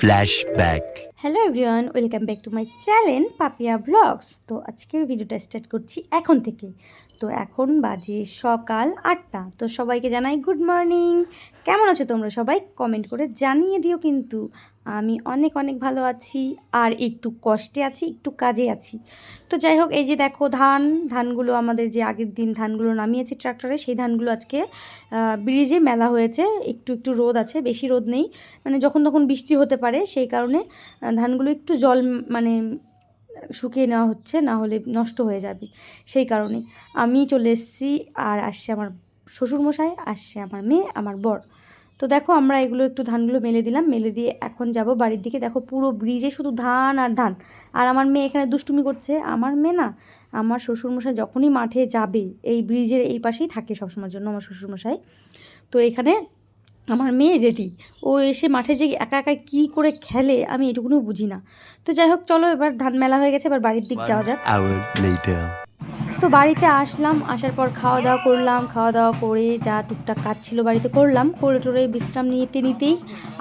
Flashback. Hello everyone welcome back to my channel Papiya vlogs তো আজকের ভিডিওটা start করছি এখন থেকে। তো এখন বাজে সকাল আটটা। তো সবাইকে জানাই গুড মর্নিং কেমন আছো তোমরা সবাই? কমেন্ট করে জানিয়ে দিও কিন্তু। আমি অনেক অনেক ভালো আছি আর একটু কষ্টে আছি, একটু কাজে আছি। তো যাই হোক, এই যে দেখো ধান, ধানগুলো আমাদের যে আগের দিন ধানগুলো নামিয়েছি ট্রাক্টরে, সেই ধানগুলো আজকে ব্রিজে মেলা হয়েছে। একটু একটু রোদ আছে, বেশি রোদ নেই। মানে যখন তখন বৃষ্টি হতে পারে, সেই কারণে ধানগুলো একটু জল মানে শুকিয়ে নেওয়া হচ্ছে, না হলে নষ্ট হয়ে যাবে, সেই কারণে। আমি চলে এসেছি, আর আসছে আমার শ্বশুরমশাই, আসছে আমার মেয়ে, আমার বর। তো দেখো আমরা এগুলো একটু ধানগুলো মেলে দিলাম, মেলে দিয়ে এখন যাব বাড়ির দিকে। দেখো পুরো ব্রিজে শুধু ধান আর ধান। আর আমার মেয়ে এখানে দুষ্টুমি করছে। আমার মেয়ে না, আমার শ্বশুরমশাই যখনই মাঠে যাবে, এই ব্রিজের এই পাশেই থাকে সবসময়ের জন্য আমার শ্বশুরমশাই। তো এখানে আমার মেয়ে রেডি ও এসে মাঠে যে একা একা কী করে খেলে আমি এটুকুনও বুঝি না। তো যাই হোক, চলো এবার ধান মেলা হয়ে গেছে, এবার বাড়ির দিক যাওয়া যাক. তো বাড়িতে আসলাম, আসার পর খাওয়া দাওয়া করলাম খাওয়া দাওয়া করে যা টুকটাক কাজ ছিল বাড়িতে করলাম। করে টোরে বিশ্রাম নিতে, নিতেই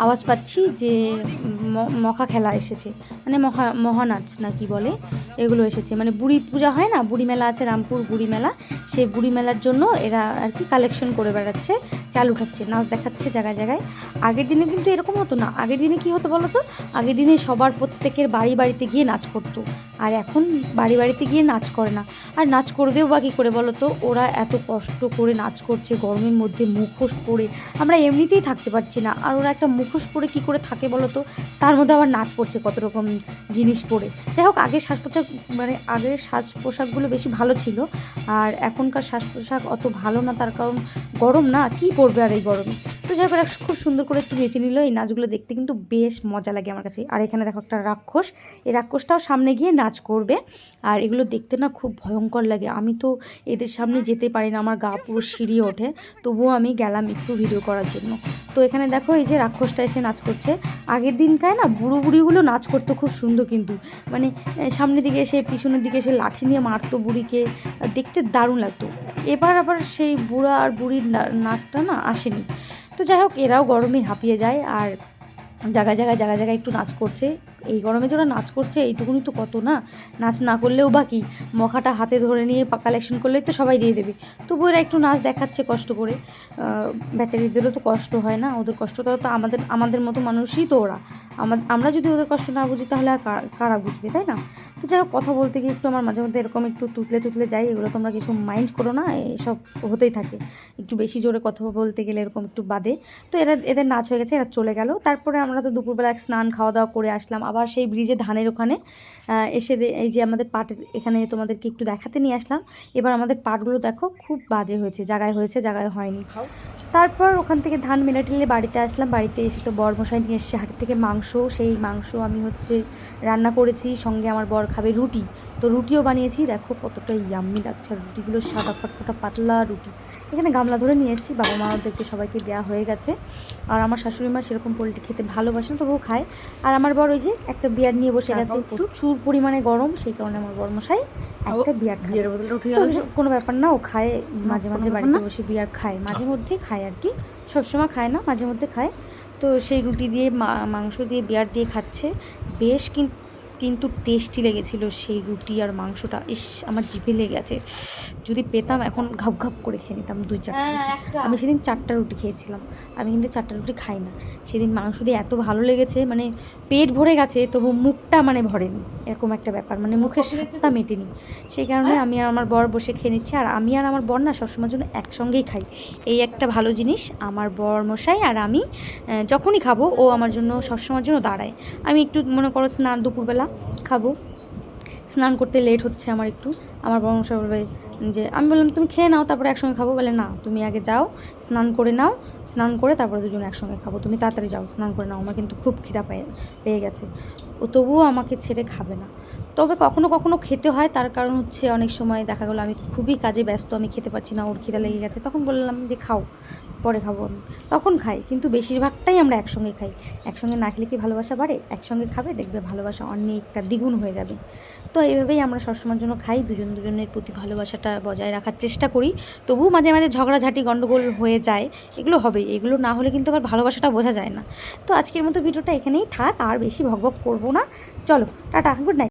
আওয়াজ পাচ্ছি যে মখা খেলা এসেছে। মানে মহা মহানাচ না কি বলে? এগুলো এসেছে। মানে বুড়ি পূজা হয় না? বুড়ি মেলা আছে, রামপুর বুড়ি মেলা। সেই বুড়ি মেলার জন্য এরা আর কি কালেকশন করে বেড়াচ্ছে, চাল উঠাচ্ছে, নাচ দেখাচ্ছে জায়গায় জায়গায়। আগের দিনে কিন্তু এরকম হতো না। আগের দিনে কি হতো বলো তো আগের দিনে সবার প্রত্যেকের বাড়ি বাড়িতে গিয়ে নাচ করতো। আর এখন বাড়ি বাড়িতে গিয়ে নাচ করে না। আর নাচ করবেও বা কী করে বলো তো? ওরা এত কষ্ট করে নাচ করছে, গরমের মধ্যে মুখোশ পরে। আমরা এমনিতেই থাকতে পারছি না। আর ওরা একটা মুখোশ পরে কী করে থাকে বলো তো? তার মধ্যে আবার নাচ করছে কত রকম জিনিস পরে। যাই হোক, আগের শ্বাস পোশাক মানে আগের সাজ পোশাকগুলো বেশি ভালো ছিল। আর এখনকার শ্বাস পোশাক অত ভালো না, তার কারণ গরম না? কি পরবে আর এই গরমে? তো যাই হোক খুব সুন্দর করে একটু নেচে নিল। এই নাচগুলো দেখতে কিন্তু বেশ মজা লাগে আমার কাছে। আর এখানে দেখো একটা রাক্ষস। এই রাক্ষসটাও সামনে গিয়ে নাচ করবে। আর এগুলো দেখতে না খুব ভয়ঙ্কর লাগে। আমি তো এদের সামনে যেতে পারি না। আমার গা পুরো সিঁড়ি ওঠে। তবুও আমি গেলাম একটু ভিডিও করার জন্য। তো এখানে দেখো এই যে রাক্ষসটা এসে নাচ করছে। আগের দিনকায় না বুড়ো বুড়িগুলো নাচ করতো খুব সুন্দর কিন্তু। মানে সামনের দিকে এসে, পিছনের দিকে এসে লাঠি নিয়ে মারতো বুড়িকে। দেখতে দারুণ লাগতো। এবার আবার সেই বুড়া আর বুড়ির নাচটা না আসেনি। তো যাই হোক, এরাও গরমে হাঁপিয়ে যায় আর জায়গায় জায়গায় জায়গায় জায়গায় একটু নাচ করছে। এই গরমে যারা নাচ করছে, এইটুকুনি তো কত না? নাচ না করলেও বাকি মখাটা হাতে ধরে নিয়ে কালেকশন করলেই তো সবাই দিয়ে দেবে। তবু এরা একটু নাচ দেখাচ্ছে কষ্ট করে। বেচারিদেরও তো কষ্ট হয় না, ওদের কষ্টটাও তো আমাদের আমাদের মতো মানুষই তো ওরা। আমা- আমরা যদি ওদের কষ্ট না বুঝি, তাহলে আর কারা বুঝবে, তাই না? তো যাই হোক কথা বলতে গিয়ে একটু আমার মাঝে মধ্যে এরকম একটু তুতলে তুতলে যাই এগুলো তোমরা কিছু মাইন্ড করো না এসব হতেই থাকে। একটু বেশি জোরে কথা বলতে গেলে এরকম একটু বাদে। তো এরা এদের নাচ হয়ে গেছে এরা চলে গেল। তারপরে আমরা তো দুপুরবেলা এক স্নান খাওয়া দাওয়া করে আসলাম। আবার সেই ব্রিজে ধানের ওখানে এসে দে- এই যে আমাদের পাটের এখানে তোমাদেরকে একটু দেখাতে নিয়ে আসলাম। এবার আমাদের পাটগুলো দেখো খুব বাজে হয়েছে জায়গায় হয়েছে জায়গায় হয়নি। তারপর ওখান থেকে ধান মেলা টেলে বাড়িতে আসলাম। বাড়িতে এসে তো বর মশাই নিয়ে এসছে হাটের থেকে মাংস। সেই মাংস আমি হচ্ছে রান্না করেছি সঙ্গে আমার বর খাবে রুটি। তো রুটিও বানিয়েছি দেখো কতটা ইয়াম্মি লাগছে। আর রুটিগুলো সাদা ফটফটা পাতলা রুটি। এখানে গামলা ধরে নিয়ে এসেছি বাবা মা ওদেরকে সবাইকে দেওয়া হয়ে গেছে। আর আমার শাশুড়ি মা সেরকম পোলট্রি খেতে ভালোবাসেন তবুও খায়। আর আমার বর ওই যে একটা বিয়ার নিয়ে বসে গেছে। প্রচুর পরিমাণে গরম সেই কারণে আমার বর মশাই একটা বিয়ার খায় কোনো ব্যাপার না ও খায় মাঝে মাঝে বাড়িতে বসে বিয়ার খায় মাঝে মধ্যে খায় আর কি। সবসময় খায় না মাঝে মধ্যে খায়। তো সেই রুটি দিয়ে মাংস দিয়ে বিয়ার দিয়ে খাচ্ছে। বেশ কিন- কিন্তু টেস্টি লেগেছিল সেই রুটি আর মাংসটা। ইস আমার জিভে লেগে গেছে। যদি পেতাম এখন ঘাপ ঘাপ করে খেয়ে নিতাম দুই চারটা আমি সেদিন চারটা রুটি খেয়েছিলাম। আমি কিন্তু চারটা রুটি খাই না। সেদিন মাংস দিয়ে এত ভালো লেগেছে মানে পেট ভরে গেছে তবু মুখটা মানে ভরেনি। এরকম একটা ব্যাপার মানে মুখের স্বাদটা মেটেনি। সেই কারণে আমি আর আমার বর বসে খেয়ে নিচ্ছি আর আমি আর আমার বর না সবসময়ের জন্য একসঙ্গেই খাই। এই একটা ভালো জিনিস আমার বর মশাই আর আমি যখনই খাব ও আমার জন্য সবসময়ের জন্য দাঁড়ায়। আমি একটু মনে করো স্নান দুপুরবেলা খাব। স্নান করতে লেট হচ্ছে আমার একটু। আমার বড় বলবে যে, আমি বললাম, তুমি খেয়ে নাও, তারপরে একসঙ্গে খাব। বলে, না, তুমি আগে যাও, স্নান করে নাও, স্নান করে তারপরে দুজন একসঙ্গে খাব। তুমি তাড়াতাড়ি যাও, স্নান করে নাও, আমার কিন্তু খুব খিদা পেয়ে পেয়ে গেছে। ও তবুও আমাকে ছেড়ে খাবে না। তবে কখনো কখনো খেতে হয়, তার কারণ হচ্ছে অনেক সময় দেখা গেলো, আমি খুবই কাজে ব্যস্ত, আমি খেতে পারছি না, ওর খিদা লেগে গেছে। তখন বললাম যে, খাও। পরে খাব আমি। তখন খাই, কিন্তু বেশিরভাগটাই আমরা একসঙ্গে খাই। একসঙ্গে না খেলে কি ভালোবাসা বাড়ে? একসঙ্গে খাবে, দেখবে ভালোবাসা অনেকটা দ্বিগুণ হয়ে যাবে। তো এইভাবেই আমরা সবসময়ের জন্য খাই, দুজন দুজনের প্রতি ভালোবাসাটা বজায় রাখার চেষ্টা করি। তবুও মাঝে মাঝে ঝগড়াঝাটি গণ্ডগোল হয়ে যায়। এগুলো হবে এগুলো না হলে কিন্তু আবার ভালোবাসাটা বোঝা যায় না। তো আজকের মতো ভিডিওটা এখানেই থাক, আর বেশি ভকভক করব না। চলো, টাটা গুড নাইট